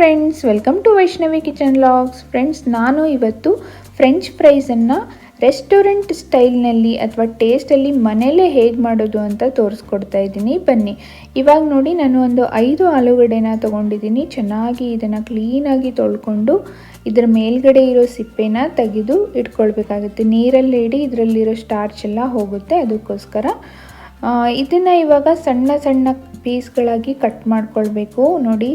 Friends welcome to Vaishnavi kitchen logs friends ನಾನು ಇವತ್ತು French ಫ್ರೈಸನ್ನು restaurant ಸ್ಟೈಲ್ನಲ್ಲಿ ಅಥವಾ ಟೇಸ್ಟಲ್ಲಿ ಮನೆಯಲ್ಲೇ ಹೇಗೆ ಮಾಡೋದು ಅಂತ ತೋರಿಸ್ಕೊಡ್ತಾ ಇದ್ದೀನಿ. ಬನ್ನಿ. ಇವಾಗ ನೋಡಿ ನಾನು ಒಂದು ಐದು ಆಲೂಗಡ್ಡೆನ ತೊಗೊಂಡಿದ್ದೀನಿ. ಚೆನ್ನಾಗಿ ಇದನ್ನು ಕ್ಲೀನಾಗಿ ತೊಳ್ಕೊಂಡು ಇದರ ಮೇಲ್ಗಡೆ ಇರೋ ಸಿಪ್ಪೆನ ತೆಗೆದು ಇಟ್ಕೊಳ್ಬೇಕಾಗುತ್ತೆ. ನೀರಲ್ಲಿ ಇಡಿ ಇದರಲ್ಲಿರೋ ಸ್ಟಾರ್ಚ್ ಎಲ್ಲ ಹೋಗುತ್ತೆ. ಅದಕ್ಕೋಸ್ಕರ ಇದನ್ನು ಇವಾಗ ಸಣ್ಣ ಸಣ್ಣ ಪೀಸ್ಗಳಾಗಿ ಕಟ್ ಮಾಡ್ಕೊಳ್ಬೇಕು. ನೋಡಿ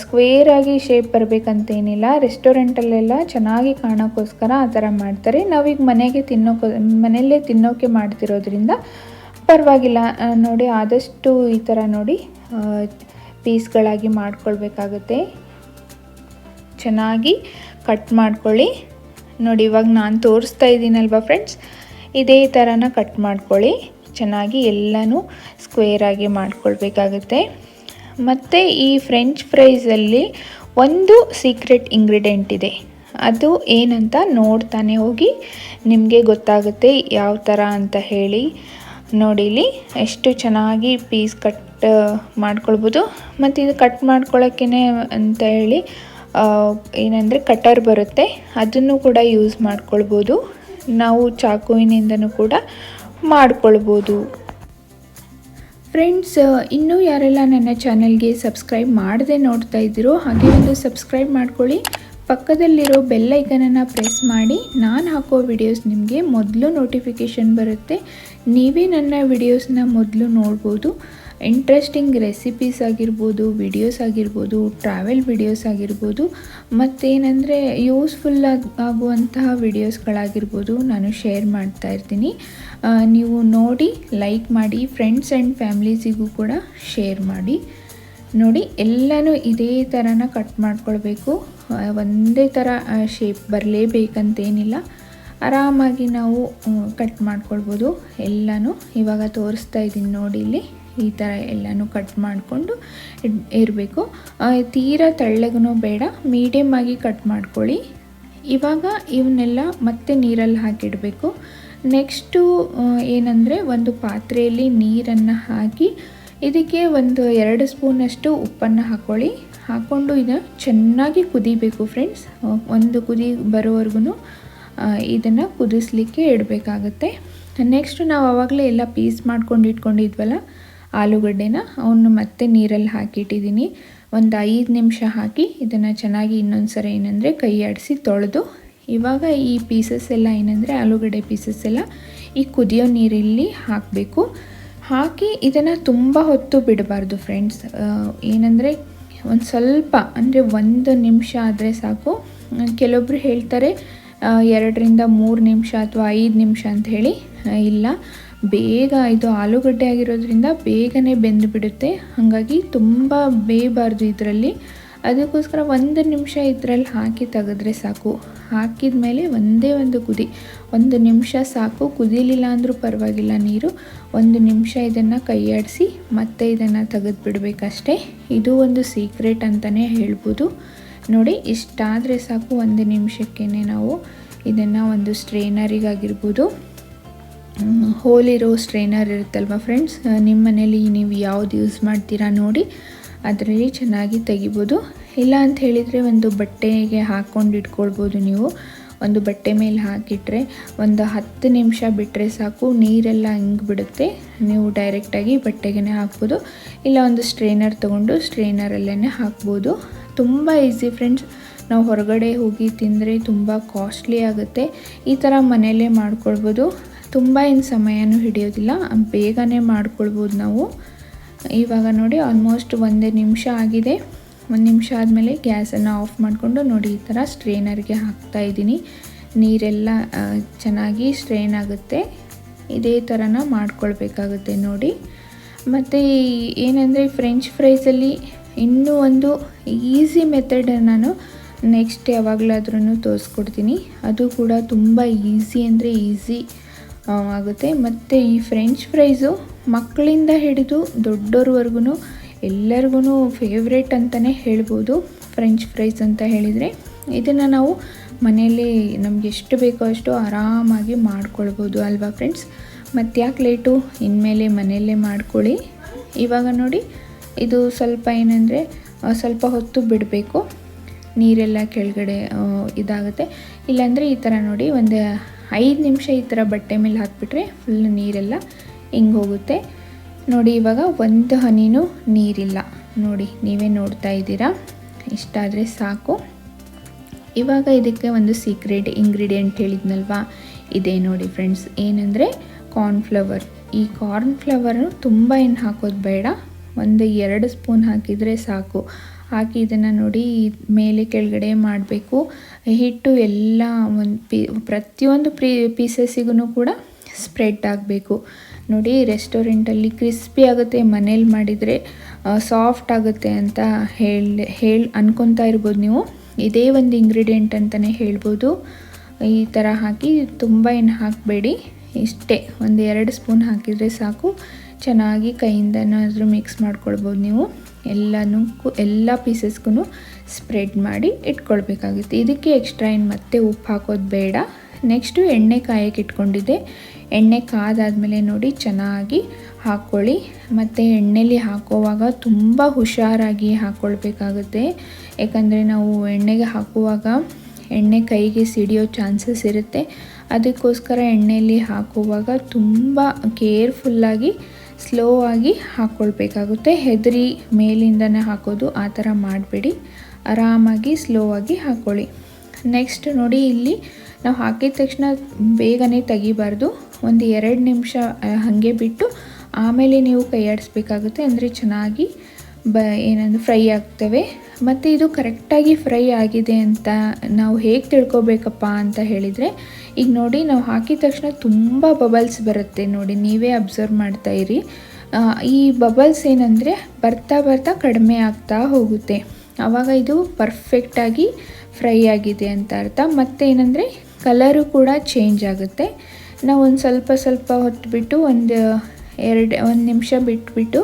ಸ್ಕ್ವೇರ್ ಆಗಿ ಶೇಪ್ ಬರಬೇಕಂತೇನಿಲ್ಲ. ರೆಸ್ಟೋರೆಂಟಲ್ಲೆಲ್ಲ ಚೆನ್ನಾಗಿ ಕಾಣೋಕ್ಕೋಸ್ಕರ ಆ ಥರ ಮಾಡ್ತಾರೆ. ನಾವೀಗ ಮನೆಗೆ ತಿನ್ನೋಕೋ, ಮನೆಯಲ್ಲೇ ತಿನ್ನೋಕೆ ಮಾಡ್ತಿರೋದ್ರಿಂದ ಪರವಾಗಿಲ್ಲ. ನೋಡಿ, ಆದಷ್ಟು ಈ ಥರ ನೋಡಿ ಪೀಸ್ಗಳಾಗಿ ಮಾಡ್ಕೊಳ್ಬೇಕಾಗುತ್ತೆ. ಚೆನ್ನಾಗಿ ಕಟ್ ಮಾಡ್ಕೊಳ್ಳಿ. ನೋಡಿ, ಇವಾಗ ನಾನು ತೋರಿಸ್ತಾ ಇದ್ದೀನಲ್ವ ಫ್ರೆಂಡ್ಸ್ ಇದೇ ಥರನ ಕಟ್ ಮಾಡ್ಕೊಳ್ಳಿ. ಚೆನ್ನಾಗಿ ಎಲ್ಲನೂ ಸ್ಕ್ವೇರ್ ಆಗಿ ಮಾಡ್ಕೊಳ್ಬೇಕಾಗುತ್ತೆ. ಮತ್ತು ಈ ಫ್ರೆಂಚ್ ಫ್ರೈಸಲ್ಲಿ ಒಂದು ಸೀಕ್ರೆಟ್ ಇಂಗ್ರೀಡಿಯೆಂಟ್ ಇದೆ. ಅದು ಏನಂತ ನೋಡ್ತಾನೆ ಹೋಗಿ ನಿಮಗೆ ಗೊತ್ತಾಗುತ್ತೆ ಯಾವ ಥರ ಅಂತ ಹೇಳಿ. ನೋಡಿಲಿ ಎಷ್ಟು ಚೆನ್ನಾಗಿ ಪೀಸ್ ಕಟ್ ಮಾಡ್ಕೊಳ್ಬೋದು. ಮತ್ತು ಇದು ಕಟ್ ಮಾಡ್ಕೊಳ್ಳೋಕ್ಕೇ ಅಂತ ಹೇಳಿ ಏನಂದರೆ ಕಟರ್ ಬರುತ್ತೆ. ಅದನ್ನು ಕೂಡ ಯೂಸ್ ಮಾಡ್ಕೊಳ್ಬೋದು. ನಾವು ಚಾಕುವಿನಿಂದನೂ ಕೂಡ ಮಾಡ್ಕೊಳ್ಬೋದು. ಫ್ರೆಂಡ್ಸ್ ಇನ್ನೂ ಯಾರೆಲ್ಲ ನನ್ನ ಚಾನಲ್ಗೆ ಸಬ್ಸ್ಕ್ರೈಬ್ ಮಾಡದೆ ನೋಡ್ತಾ ಇದ್ದೀರೋ ಹಾಗೆ ಒಂದು ಸಬ್ಸ್ಕ್ರೈಬ್ ಮಾಡ್ಕೊಳ್ಳಿ. ಪಕ್ಕದಲ್ಲಿರೋ ಬೆಲ್ಲೈಕನನ್ನು ಪ್ರೆಸ್ ಮಾಡಿ. ನಾನು ಹಾಕೋ ವಿಡಿಯೋಸ್ ನಿಮಗೆ ಮೊದಲು ನೋಟಿಫಿಕೇಷನ್ ಬರುತ್ತೆ. ನೀವೇ ನನ್ನ ವಿಡಿಯೋಸ್ನ ಮೊದಲು ನೋಡ್ಬೋದು. ಇಂಟ್ರೆಸ್ಟಿಂಗ್ ರೆಸಿಪೀಸ್ ಆಗಿರ್ಬೋದು ವಿಡಿಯೋಸ್ ಆಗಿರ್ಬೋದು ಟ್ರಾವೆಲ್ ವಿಡಿಯೋಸ್ ಆಗಿರ್ಬೋದು, ಮತ್ತೇನೆಂದರೆ ಯೂಸ್ಫುಲ್ ಆಗುವಂತಹ ವಿಡಿಯೋಸ್ಗಳಾಗಿರ್ಬೋದು ನಾನು ಶೇರ್ ಮಾಡ್ತಾ ಇರ್ತೀನಿ. ನೀವು ನೋಡಿ ಲೈಕ್ ಮಾಡಿ ಫ್ರೆಂಡ್ಸ್ ಆ್ಯಂಡ್ ಫ್ಯಾಮ್ಲೀಸಿಗೂ ಕೂಡ ಶೇರ್ ಮಾಡಿ. ನೋಡಿ, ಎಲ್ಲನೂ ಇದೇ ಥರನ ಕಟ್ ಮಾಡ್ಕೊಳ್ಬೇಕು. ಒಂದೇ ಥರ ಶೇಪ್ ಬರಲೇಬೇಕಂತೇನಿಲ್ಲ. ಆರಾಮಾಗಿ ನಾವು ಕಟ್ ಮಾಡ್ಕೊಳ್ಬೋದು. ಎಲ್ಲನೂ ಇವಾಗ ತೋರಿಸ್ತಾ ಇದ್ದೀನಿ ನೋಡಿ ಇಲ್ಲಿ. ಈ ಥರ ಎಲ್ಲನೂ ಕಟ್ ಮಾಡಿಕೊಂಡು ಇರಬೇಕು ತೀರಾ ತೆಳ್ಳಗೂ ಬೇಡ ಮೀಡಿಯಮ್ ಆಗಿ ಕಟ್ ಮಾಡ್ಕೊಳ್ಳಿ. ಇವಾಗ ಇವನ್ನೆಲ್ಲ ಮತ್ತೆ ನೀರಲ್ಲಿ ಹಾಕಿಡಬೇಕು. ನೆಕ್ಸ್ಟು ಏನಂದರೆ ಒಂದು ಪಾತ್ರೆಯಲ್ಲಿ ನೀರನ್ನು ಹಾಕಿ, ಇದಕ್ಕೆ ಒಂದು ಎರಡು ಸ್ಪೂನಷ್ಟು ಉಪ್ಪನ್ನು ಹಾಕ್ಕೊಳ್ಳಿ ಹಾಕ್ಕೊಂಡು ಇದನ್ನು ಚೆನ್ನಾಗಿ ಕುದಿಬೇಕು ಫ್ರೆಂಡ್ಸ್ ಒಂದು ಕುದಿ ಬರೋವರೆಗೂ ಇದನ್ನು ಕುದಿಸ್ಲಿಕ್ಕೆ ಇಡಬೇಕಾಗತ್ತೆ. ನೆಕ್ಸ್ಟ್ ನಾವು ಆವಾಗಲೇ ಎಲ್ಲ ಪೀಸ್ ಮಾಡ್ಕೊಂಡು ಇಟ್ಕೊಂಡಿದ್ವಲ್ಲ ಆಲೂಗಡ್ಡೆನ ಅವನು ಮತ್ತೆ ನೀರಲ್ಲಿ ಹಾಕಿಟ್ಟಿದ್ದೀನಿ. ಒಂದು ಐದು ನಿಮಿಷ ಹಾಕಿ ಇದನ್ನು ಚೆನ್ನಾಗಿ ಇನ್ನೊಂದು ಸರಿ ಏನಂದರೆ ಕೈ ಆಡಿಸಿ ತೊಳೆದು, ಇವಾಗ ಈ ಪೀಸಸ್ ಎಲ್ಲ ಏನಂದರೆ ಆಲೂಗಡ್ಡೆ ಪೀಸಸ್ ಎಲ್ಲ ಈ ಕುದಿಯೋ ನೀರಲ್ಲಿ ಹಾಕಬೇಕು. ಹಾಕಿ ಇದನ್ನು ತುಂಬ ಹೊತ್ತು ಬಿಡಬಾರ್ದು ಫ್ರೆಂಡ್ಸ್ ಏನಂದರೆ ಒಂದು ಸ್ವಲ್ಪ, ಅಂದರೆ ಒಂದು ನಿಮಿಷ ಆದರೆ ಸಾಕು. ಕೆಲವೊಬ್ರು ಹೇಳ್ತಾರೆ ಎರಡರಿಂದ ಮೂರು ನಿಮಿಷ ಅಥವಾ ಐದು ನಿಮಿಷ ಅಂತ ಹೇಳಿ ಇಲ್ಲ. ಬೇಗ ಇದು ಆಲೂಗಡ್ಡೆ ಆಗಿರೋದ್ರಿಂದ ಬೇಗನೆ ಬೆಂದು ಬಿಡುತ್ತೆ. ಹಾಗಾಗಿ ತುಂಬ ಬೇಯಬಾರ್ದು ಇದರಲ್ಲಿ. ಅದಕ್ಕೋಸ್ಕರ ಒಂದು ನಿಮಿಷ ಇದರಲ್ಲಿ ಹಾಕಿ ತೆಗೆದ್ರೆ ಸಾಕು. ಹಾಕಿದ ಮೇಲೆ ಒಂದೇ ಒಂದು ಕುದಿ ಒಂದು ನಿಮಿಷ ಸಾಕು. ಕುದಿಲಿಲ್ಲ ಅಂದರೂ ಪರವಾಗಿಲ್ಲ ನೀರು. ಒಂದು ನಿಮಿಷ ಇದನ್ನು ಕೈಯಾಡಿಸಿ ಮತ್ತೆ ಇದನ್ನು ತೆಗೆದು ಬಿಡಬೇಕಷ್ಟೇ. ಇದು ಒಂದು ಸೀಕ್ರೆಟ್ ಅಂತಲೇ ಹೇಳ್ಬೋದು. ನೋಡಿ, ಇಷ್ಟಾದರೆ ಸಾಕು ಒಂದು ನಿಮಿಷಕ್ಕೇ ನಾವು ಇದನ್ನು ಒಂದು ಸ್ಟ್ರೈನರಿಗಾಗಿರ್ಬೋದು. ಹೋಲಿರೋ ಸ್ಟ್ರೈನರ್ ಇರುತ್ತಲ್ವ ಫ್ರೆಂಡ್ಸ್ ನಿಮ್ಮ ಮನೇಲಿ ನೀವು ಯಾವ್ದು ಯೂಸ್ ಮಾಡ್ತೀರಾ ನೋಡಿ, ಅದರಲ್ಲಿ ಚೆನ್ನಾಗಿ ತೆಗಿಬೋದು. ಇಲ್ಲ ಅಂತ ಹೇಳಿದರೆ ಒಂದು ಬಟ್ಟೆಗೆ ಹಾಕ್ಕೊಂಡು ಇಟ್ಕೊಳ್ಬೋದು ನೀವು. ಒಂದು ಬಟ್ಟೆ ಮೇಲೆ ಹಾಕಿಟ್ರೆ ಒಂದು ಹತ್ತು ನಿಮಿಷ ಬಿಟ್ಟರೆ ಸಾಕು, ನೀರೆಲ್ಲ ಹಿಂಗೆ ಬಿಡುತ್ತೆ. ನೀವು ಡೈರೆಕ್ಟಾಗಿ ಬಟ್ಟೆಗೆ ಹಾಕ್ಬೋದು. ಇಲ್ಲ ಒಂದು ಸ್ಟ್ರೈನರ್ ತೊಗೊಂಡು ಸ್ಟ್ರೈನರಲ್ಲೇ ಹಾಕ್ಬೋದು. ತುಂಬ ಈಸಿ ಫ್ರೆಂಡ್ಸ್ ನಾವು ಹೊರಗಡೆ ಹೋಗಿ ತಿಂದರೆ ತುಂಬ ಕಾಸ್ಟ್ಲಿ ಆಗುತ್ತೆ. ಈ ಥರ ಮನೆಯಲ್ಲೇ ಮಾಡ್ಕೊಳ್ಬೋದು. ತುಂಬ ಏನು ಸಮಯನೂ ಹಿಡಿಯೋದಿಲ್ಲ, ಬೇಗನೆ ಮಾಡ್ಕೊಳ್ಬೋದು ನಾವು. ಇವಾಗ ನೋಡಿ ಆಲ್ಮೋಸ್ಟ್ ಒಂದೇ ನಿಮಿಷ ಆಗಿದೆ. ಒಂದು ನಿಮಿಷ ಆದಮೇಲೆ ಗ್ಯಾಸನ್ನು ಆಫ್ ಮಾಡಿಕೊಂಡು ನೋಡಿ ಈ ಥರ ಸ್ಟ್ರೈನರ್ಗೆ ಹಾಕ್ತಾ ಇದ್ದೀನಿ. ನೀರೆಲ್ಲ ಚೆನ್ನಾಗಿ ಸ್ಟ್ರೈನ್ ಆಗುತ್ತೆ. ಇದೇ ಥರನ ಮಾಡ್ಕೊಳ್ಬೇಕಾಗುತ್ತೆ ನೋಡಿ. ಮತ್ತು ಏನಂದರೆ ಫ್ರೆಂಚ್ ಫ್ರೈಸಲ್ಲಿ ಇನ್ನೂ ಒಂದು ಈಸಿ ಮೆಥಡ್ ನಾನು ನೆಕ್ಸ್ಟ್ ಯಾವಾಗಲಾದ್ರೂ ತೋರಿಸ್ಕೊಡ್ತೀನಿ. ಅದು ಕೂಡ ತುಂಬ ಈಸಿ ಅಂದರೆ ಈಸಿ ಆಗುತ್ತೆ. ಮತ್ತು ಈ ಫ್ರೆಂಚ್ ಫ್ರೈಸು ಮಕ್ಕಳಿಂದ ಹಿಡಿದು ದೊಡ್ಡೋರ್ವರ್ಗು ಎಲ್ಲರಿಗೂ ಫೇವ್ರೇಟ್ ಅಂತಲೇ ಹೇಳ್ಬೋದು ಫ್ರೆಂಚ್ ಫ್ರೈಸ್ ಅಂತ ಹೇಳಿದರೆ. ಇದನ್ನು ನಾವು ಮನೆಯಲ್ಲಿ ನಮ್ಗೆ ಎಷ್ಟು ಬೇಕೋ ಅಷ್ಟು ಆರಾಮಾಗಿ ಮಾಡ್ಕೊಳ್ಬೋದು ಅಲ್ವಾ ಫ್ರೆಂಡ್ಸ್ ಮತ್ತು ಯಾಕೆ ಲೇಟು ಇನ್ಮೇಲೆ ಮನೆಯಲ್ಲೇ ಮಾಡ್ಕೊಳ್ಳಿ. ಇವಾಗ ನೋಡಿ, ಇದು ಸ್ವಲ್ಪ ಏನಂದರೆ ಸ್ವಲ್ಪ ಹೊತ್ತು ಬಿಡಬೇಕು. ನೀರೆಲ್ಲ ಕೆಳಗಡೆ ಇದಾಗುತ್ತೆ. ಇಲ್ಲಾಂದರೆ ಈ ಥರ ನೋಡಿ ಒಂದು ಐದು ನಿಮಿಷ ಈ ಥರ ಬಟ್ಟೆ ಮೇಲೆ ಹಾಕಿಬಿಟ್ರೆ ಫುಲ್ ನೀರೆಲ್ಲ ಹಿಂಗೆ ಹೋಗುತ್ತೆ. ನೋಡಿ, ಇವಾಗ ಒಂದು ಹನಿನೂ ನೀರಿಲ್ಲ. ನೋಡಿ, ನೀವೇ ನೋಡ್ತಾ ಇದ್ದೀರಾ? ಇಷ್ಟಾದರೆ ಸಾಕು. ಇವಾಗ ಇದಕ್ಕೆ ಒಂದು ಸೀಕ್ರೆಟ್ ಇಂಗ್ರೀಡಿಯೆಂಟ್ ಹೇಳಿದ್ನಲ್ವಾ? ಇದೆ ನೋಡಿ ಫ್ರೆಂಡ್ಸ್ ಏನಂದರೆ ಕಾರ್ನ್ಫ್ಲವರ್ ಈ ಕಾರ್ನ್ಫ್ಲವರು ತುಂಬ ಏನು ಹಾಕೋದು ಬೇಡ. ಒಂದು ಎರಡು ಸ್ಪೂನ್ ಹಾಕಿದರೆ ಸಾಕು. ಹಾಕಿ ಇದನ್ನು ನೋಡಿ ಮೇಲೆ ಕೆಳಗಡೆ ಮಾಡಬೇಕು. ಹಿಟ್ಟು ಎಲ್ಲ ಒಂದು ಪೀ, ಪ್ರತಿಯೊಂದು ಪ್ರೀ ಪೀಸಸ್ಸಿಗೂ ಕೂಡ ಸ್ಪ್ರೆಡ್ ಆಗಬೇಕು. ನೋಡಿ ರೆಸ್ಟೋರೆಂಟಲ್ಲಿ ಕ್ರಿಸ್ಪಿ ಆಗುತ್ತೆ, ಮನೇಲಿ ಮಾಡಿದರೆ ಸಾಫ್ಟ್ ಆಗುತ್ತೆ ಅಂತ ಹೇಳಿ ಹೇಳಿ ಅನ್ಕೊತಾ ಇರ್ಬೋದು ನೀವು. ಇದೇ ಒಂದು ಇಂಗ್ರೀಡಿಯೆಂಟ್ ಅಂತಲೇ ಹೇಳ್ಬೋದು. ಈ ಥರ ಹಾಕಿ ತುಂಬ ಏನು ಹಾಕಬೇಡಿ. ಇಷ್ಟೇ, ಒಂದು ಎರಡು ಸ್ಪೂನ್ ಹಾಕಿದರೆ ಸಾಕು. ಚೆನ್ನಾಗಿ ಕೈಯಿಂದನಾದರೂ ಮಿಕ್ಸ್ ಮಾಡ್ಕೊಳ್ಬೋದು ನೀವು. ಎಲ್ಲನಕ್ಕೂ ಎಲ್ಲ ಪೀಸಸ್ಗೂ ಸ್ಪ್ರೆಡ್ ಮಾಡಿ ಇಟ್ಕೊಳ್ಬೇಕಾಗುತ್ತೆ. ಇದಕ್ಕೆ ಎಕ್ಸ್ಟ್ರಾ ಏನು ಮತ್ತೆ ಉಪ್ಪು ಹಾಕೋದು ಬೇಡ. ನೆಕ್ಸ್ಟು ಎಣ್ಣೆ ಕಾಯಕ್ಕೆ ಇಟ್ಕೊಂಡಿದ್ದೆ. ಎಣ್ಣೆ ಕಾದಾದಮೇಲೆ ನೋಡಿ ಚೆನ್ನಾಗಿ ಹಾಕ್ಕೊಳ್ಳಿ. ಮತ್ತು ಎಣ್ಣೆಲಿ ಹಾಕೋವಾಗ ತುಂಬ ಹುಷಾರಾಗಿ ಹಾಕ್ಕೊಳ್ಬೇಕಾಗುತ್ತೆ. ಯಾಕಂದರೆ ನಾವು ಎಣ್ಣೆಗೆ ಹಾಕುವಾಗ ಎಣ್ಣೆ ಕೈಗೆ ಸಿಡಿಯೋ ಚಾನ್ಸಸ್ ಇರುತ್ತೆ. ಅದಕ್ಕೋಸ್ಕರ ಎಣ್ಣೆಯಲ್ಲಿ ಹಾಕುವಾಗ ತುಂಬ ಕೇರ್ಫುಲ್ಲಾಗಿ ಸ್ಲೋ ಆಗಿ ಹಾಕ್ಕೊಳ್ಬೇಕಾಗುತ್ತೆ ಹೆದರಿ ಮೇಲಿಂದನೇ ಹಾಕೋದು ಆ ಥರ ಮಾಡಬೇಡಿ. ಆರಾಮಾಗಿ ಸ್ಲೋ ಆಗಿ ಹಾಕ್ಕೊಳ್ಳಿ ನೆಕ್ಸ್ಟ್ ನೋಡಿ ಇಲ್ಲಿ ನಾವು ಹಾಕಿದ ತಕ್ಷಣ ಬೇಗನೆ ತೆಗಿಬಾರ್ದು. ಒಂದು ಎರಡು ನಿಮಿಷ ಹಾಗೆ ಬಿಟ್ಟು ಆಮೇಲೆ ನೀವು ಕೈಯಾಡಿಸ್ಬೇಕಾಗುತ್ತೆ ಅಂದರೆ ಚೆನ್ನಾಗಿ ಬ ಏನಂದ್ರೆ ಫ್ರೈ ಆಗ್ತವೆ. ಮತ್ತು ಇದು ಕರೆಕ್ಟಾಗಿ ಫ್ರೈ ಆಗಿದೆ ಅಂತ ನಾವು ಹೇಗೆ ತಿಳ್ಕೊಬೇಕಪ್ಪ ಅಂತ ಹೇಳಿದರೆ, ಈಗ ನೋಡಿ ನಾವು ಹಾಕಿದ ತಕ್ಷಣ ತುಂಬ ಬಬಲ್ಸ್ ಬರುತ್ತೆ ನೋಡಿ, ನೀವೇ ಅಬ್ಸರ್ವ್ ಮಾಡ್ತಾ ಇರಿ. ಈ ಬಬಲ್ಸ್ ಏನಂದರೆ ಬರ್ತಾ ಬರ್ತಾ ಕಡಿಮೆ ಆಗ್ತಾ ಹೋಗುತ್ತೆ. ಆವಾಗ ಇದು ಪರ್ಫೆಕ್ಟಾಗಿ ಫ್ರೈ ಆಗಿದೆ ಅಂತ ಅರ್ಥ. ಮತ್ತು ಏನಂದರೆ ಕಲರು ಕೂಡ ಚೇಂಜ್ ಆಗುತ್ತೆ. ನಾವು ಒಂದು ಸ್ವಲ್ಪ ಸ್ವಲ್ಪ ಹೊತ್ತು ಬಿಟ್ಟು ಒಂದು ಎರಡು, ಒಂದು ನಿಮಿಷ ಬಿಟ್ಬಿಟ್ಟು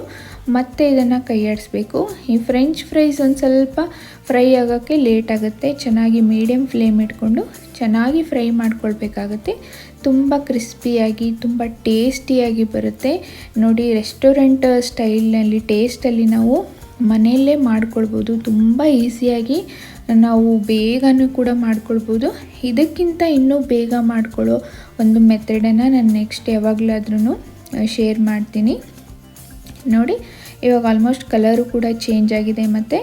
ಮತ್ತೆ ಇದನ್ನು ಕೈಯಾಡಿಸ್ಬೇಕು ಈ ಫ್ರೆಂಚ್ ಫ್ರೈಸ್ ಒಂದು ಸ್ವಲ್ಪ ಫ್ರೈ ಆಗೋಕ್ಕೆ ಲೇಟ್ ಆಗುತ್ತೆ. ಚೆನ್ನಾಗಿ ಮೀಡಿಯಮ್ ಫ್ಲೇಮ್ ಇಟ್ಕೊಂಡು ಚೆನ್ನಾಗಿ ಫ್ರೈ ಮಾಡ್ಕೊಳ್ಬೇಕಾಗತ್ತೆ. ತುಂಬ ಕ್ರಿಸ್ಪಿಯಾಗಿ ತುಂಬ ಟೇಸ್ಟಿಯಾಗಿ ಬರುತ್ತೆ. ನೋಡಿ ರೆಸ್ಟೋರೆಂಟ್ ಸ್ಟೈಲ್ನಲ್ಲಿ ಟೇಸ್ಟಲ್ಲಿ ನಾವು ಮನೆಯಲ್ಲೇ ಮಾಡ್ಕೊಳ್ಬೋದು. ತುಂಬ ಈಸಿಯಾಗಿ ನಾವು ಬೇಗನೂ ಕೂಡ ಮಾಡ್ಕೊಳ್ಬೋದು. ಇದಕ್ಕಿಂತ ಇನ್ನೂ ಬೇಗ ಮಾಡ್ಕೊಳ್ಳೋ ಒಂದು ಮೆಥಡನ್ನು ನಾನು ನೆಕ್ಸ್ಟ್ ಯಾವಾಗಲಾದ್ರೂ ಶೇರ್ ಮಾಡ್ತೀನಿ. ನೋಡಿ, ಇವಾಗ ಆಲ್ಮೋಸ್ಟ್ ಕಲರು ಕೂಡ ಚೇಂಜ್ ಆಗಿದೆ ಮತ್ತು.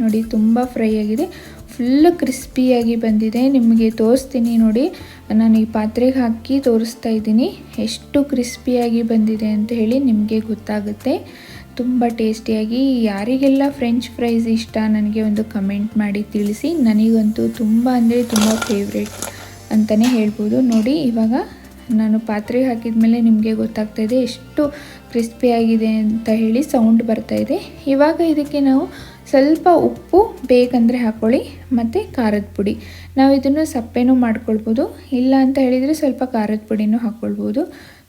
ನೋಡಿ, ತುಂಬ ಫ್ರೈ ಆಗಿದೆ. ಫುಲ್ಲು ಕ್ರಿಸ್ಪಿಯಾಗಿ ಬಂದಿದೆ. ನಿಮಗೆ ತೋರಿಸ್ತೀನಿ ನೋಡಿ. ನಾನು ಈ ಪಾತ್ರೆಗೆ ಹಾಕಿ ತೋರಿಸ್ತಾ ಇದ್ದೀನಿ. ಎಷ್ಟು ಕ್ರಿಸ್ಪಿಯಾಗಿ ಬಂದಿದೆ ಅಂತ ಹೇಳಿ ನಿಮಗೆ ಗೊತ್ತಾಗುತ್ತೆ. ತುಂಬ ಟೇಸ್ಟಿಯಾಗಿ ಯಾರಿಗೆಲ್ಲ ಫ್ರೆಂಚ್ ಫ್ರೈಸ್ ಇಷ್ಟ, ನನಗೆ ಒಂದು ಕಮೆಂಟ್ ಮಾಡಿ ತಿಳಿಸಿ. ನನಗಂತೂ ತುಂಬ ಅಂದರೆ ತುಂಬ ಫೇವ್ರೇಟ್ ಅಂತಲೇ ಹೇಳ್ಬೋದು. ನೋಡಿ, ಇವಾಗ ನಾನು ಪಾತ್ರೆ ಹಾಕಿದ ಮೇಲೆ ನಿಮಗೆ ಗೊತ್ತಾಗ್ತಾ ಇದೆ ಎಷ್ಟು ಕ್ರಿಸ್ಪಿಯಾಗಿದೆ ಅಂತ ಹೇಳಿ ಸೌಂಡ್ ಬರ್ತಾ ಇದೆ ಇವಾಗ ಇದಕ್ಕೆ ನಾವು ಸ್ವಲ್ಪ ಉಪ್ಪು ಬೇಕಂದರೆ ಹಾಕ್ಕೊಳ್ಳಿ ಮತ್ತು ಖಾರದ ಪುಡಿ. ನಾವು ಇದನ್ನು ಸಪ್ಪೆನೂ ಮಾಡ್ಕೊಳ್ಬೋದು, ಇಲ್ಲ ಅಂತ ಹೇಳಿದರೆ ಸ್ವಲ್ಪ ಖಾರದ ಪುಡಿನೂ ಹಾಕ್ಕೊಳ್ಬೋದು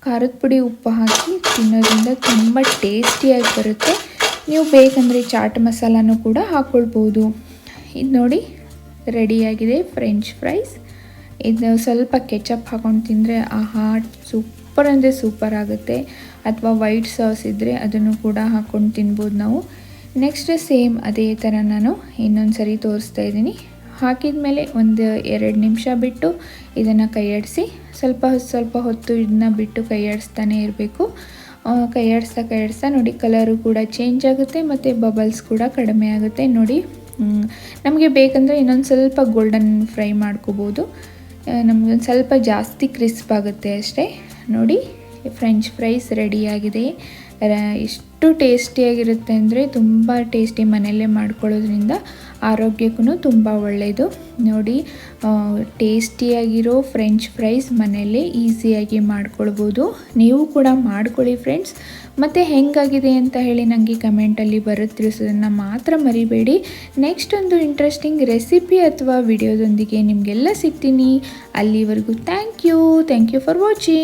ಖಾರದ ಪುಡಿ ಉಪ್ಪು ಹಾಕಿ ತಿನ್ನೋದ್ರಿಂದ ತುಂಬ ಟೇಸ್ಟಿಯಾಗಿ ಬರುತ್ತೆ. ನೀವು ಬೇಕಂದರೆ ಚಾಟ್ ಮಸಾಲಾನೂ ಕೂಡ ಹಾಕ್ಕೊಳ್ಬೋದು ಇದು ನೋಡಿ, ರೆಡಿಯಾಗಿದೆ ಫ್ರೆಂಚ್ ಫ್ರೈಸ್. ಇದು ಸ್ವಲ್ಪ ಕೆಚಪ್ ಹಾಕೊಂಡು ತಿಂದರೆ ಆಹಾ ಸೂಪರ್ ಅಂದರೆ ಸೂಪರ್ ಆಗುತ್ತೆ. ಅಥವಾ ವೈಟ್ ಸಾಸ್ ಇದ್ದರೆ ಅದನ್ನು ಕೂಡ ಹಾಕ್ಕೊಂಡು ತಿನ್ಬೋದು ನಾವು. ನೆಕ್ಸ್ಟ್ ಸೇಮ್ ಅದೇ ಥರ ನಾನು ಇನ್ನೊಂದು ಸರಿ ತೋರಿಸ್ತಾ ಇದ್ದೀನಿ. ಹಾಕಿದ ಮೇಲೆ ಒಂದು ಎರಡು ನಿಮಿಷ ಬಿಟ್ಟು ಇದನ್ನು ಕೈಯಾಡಿಸಿ ಸ್ವಲ್ಪ ಸ್ವಲ್ಪ ಹೊತ್ತು ಇದನ್ನ ಬಿಟ್ಟು ಕೈಯಾಡಿಸ್ತಾನೆ ಇರಬೇಕು. ಕೈಯಾಡಿಸ್ತಾ ಕೈಯಾಡಿಸ್ತಾ ನೋಡಿ ಕಲರು ಕೂಡ ಚೇಂಜ್ ಆಗುತ್ತೆ ಮತ್ತು ಬಬಲ್ಸ್ ಕೂಡ ಕಡಿಮೆ ಆಗುತ್ತೆ. ನೋಡಿ ನಮಗೆ ಬೇಕಂದರೆ ಇನ್ನೊಂದು ಸ್ವಲ್ಪ ಗೋಲ್ಡನ್ ಫ್ರೈ ಮಾಡ್ಕೋಬೋದು. ನಮಗೊಂದು ಸ್ವಲ್ಪ ಜಾಸ್ತಿ ಕ್ರಿಸ್ಪ್ ಆಗುತ್ತೆ ಅಷ್ಟೇ. ನೋಡಿ ಫ್ರೆಂಚ್ ಫ್ರೈಸ್ ರೆಡಿಯಾಗಿದೆ ಎಷ್ಟು ಟೇಸ್ಟಿಯಾಗಿರುತ್ತೆ ಅಂದರೆ ತುಂಬ ಟೇಸ್ಟಿ ಮನೆಯಲ್ಲೇ ಮಾಡ್ಕೊಳ್ಳೋದ್ರಿಂದ ಆರೋಗ್ಯಕ್ಕೂ ತುಂಬ ಒಳ್ಳೆಯದು. ನೋಡಿ ಟೇಸ್ಟಿಯಾಗಿರೋ ಫ್ರೆಂಚ್ ಫ್ರೈಸ್ ಮನೆಯಲ್ಲೇ ಈಸಿಯಾಗಿ ಮಾಡ್ಕೊಳ್ಬೋದು. ನೀವು ಕೂಡ ಮಾಡ್ಕೊಳ್ಳಿ ಫ್ರೆಂಡ್ಸ್. ಮತ್ತು ಹೆಂಗಾಗಿದೆ ಅಂತ ಹೇಳಿ ನನಗೆ ಕಮೆಂಟಲ್ಲಿ ಬರುತ್ತೆ ತಿಳಿಸೋದನ್ನು ಮಾತ್ರ ಮರಿಬೇಡಿ. ನೆಕ್ಸ್ಟ್ ಒಂದು ಇಂಟ್ರೆಸ್ಟಿಂಗ್ ರೆಸಿಪಿ ಅಥವಾ ವಿಡಿಯೋದೊಂದಿಗೆ ನಿಮಗೆಲ್ಲ ಸಿಗ್ತೀನಿ. ಅಲ್ಲಿವರೆಗೂ thank you. Thank you for watching.